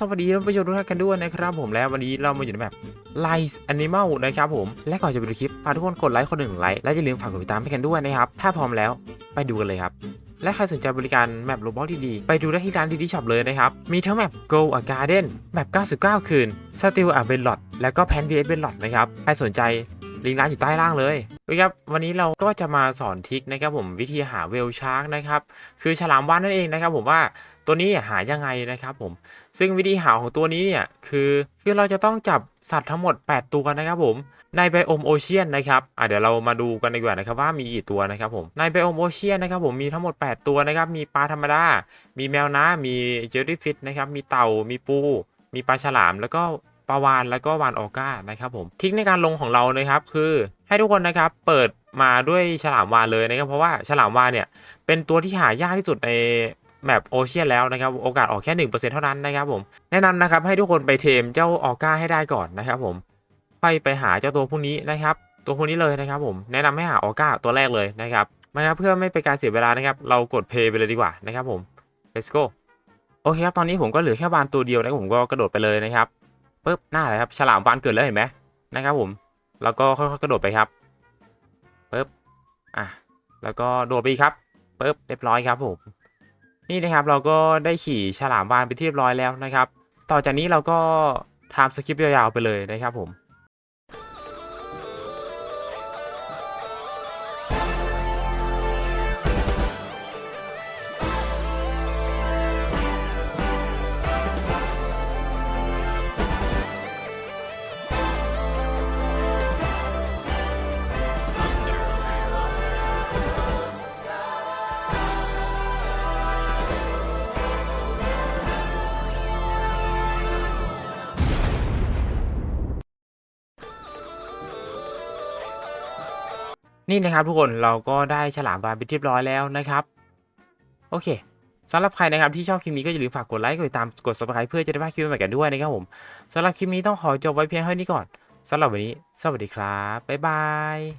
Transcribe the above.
สวัสดีท่านผู้ชมทุกท่านกันด้วยนะครับผมแล้ววันนี้เรามาอยู่ในแบบไลซ์แอนิเม l นะครับผมและก่อนจะไปดูคลิปฝากทุกคนกดไลค์คนหนึ่งไลค์และอย่าลืมฝากกดติดตามให้กันด้วยนะครับถ้าพร้อมแล้วไปดูกันเลยครับ และใครสนใจบริการแมปโรบอทดีๆไปดูได้ที่ร้านดีดีช็อปเลยนะครับ มีทั้งแมป Go a Garden แมป 99 คืน Still a b e l l o t แล้วก็ Pan vs b e l l o t นะครับใครสนใจลิงก์ร้านอยู่ใต้ล่างเลย คครับวันนี้เราก็จะมาสอนทิคนะครับผมวิธีหาเวลชาร์กนะครับคือฉลามว่านนั่นเองนะครับ ผมว่าตัวนี้หายังไงนะครับผมซึ่งวิธีหาของตัวนี้เนี่ยคือคือเราจะต้องจับสัตว์ทั้งหมด 8 ตัวนะครับผมในไบโอมโอเชียนนะครับอะเดี๋ยวเรามาดูกันดีกว่านะครับว่ามีกี่ตัวนะครับผมในไบโอมโอเชียนนะครับผมมีทั้งหมด 8 ตัวนะครับมีปลาธรรมดา มีแมวน้ำมีเจลลี่ฟิชนะครับมีเต่ามีปู มีปลาฉลามแล้วก็ ปาวานแล้วก็วานออก้านะครับผมทิคในการลงของเรานะครับคือให้ทุกคนนะครับเปิดมาด้วยฉลามวานเลยนะครับเพราะว่าฉลามวานเนี่ยเป็นตัวที่หายากที่สุดในแมปโอเชียนแล้วนะครับโอกาสออกแค่หนึ่งเปอร์เซ็นเท่านั้นนะครับผมแนะนำนะครับให้ทุกคนไปเทมเจ้าออก้าให้ได้ก่อนนะครับผมค่อยไปหาเจ้าตัวพวกนี้นะครับตัวพวกนี้เลยนะครับผมแนะนำให้หาออก้าตัวแรกเลยนะครับนะครับเพื่อไม่เป็นการเสียเวลานะครับเรากดเพย์ไปเลยดีกว่านะครับผม let's go โอเคครับตอนนี้ผมก็เหลือแค่วานตัวเดียวนะผมก็กระโดดไปเลยนะครับ ปึ๊บหน้าเลยครับฉลามวานเกิดแล้วเห็นไหมนะครับผม แล้วก็ค่อยๆกระโดดไปครับปึ๊บอะแล้วก็โดดไปครับปึ๊บเรียบร้อยครับผมนี่นะครับเราก็ได้ขี่ฉลามวานไปเรียบร้อยแล้วนะครับ ต่อจากนี้เราก็ทำสคริปต์ยาวๆไปเลยนะครับผม นี่นะครับทุกคนเราก็ได้ฉลามวานไปเรียบร้อยแล้วนะครับ โอเคสำหรับใครนะครับที่ชอบคลิปนี้ก็อย่าลืมฝากกดไลค์กดติดตามกด subscribe เพื่อจะได้ไม่พลาดคลิปใหม่ๆกันด้วยนะครับผมสำหรับคลิปนี้ต้องขอจบไว้เพียงเท่านี้ก่อนสำหรับวันนี้ สวัสดีครับบ๊ายบาย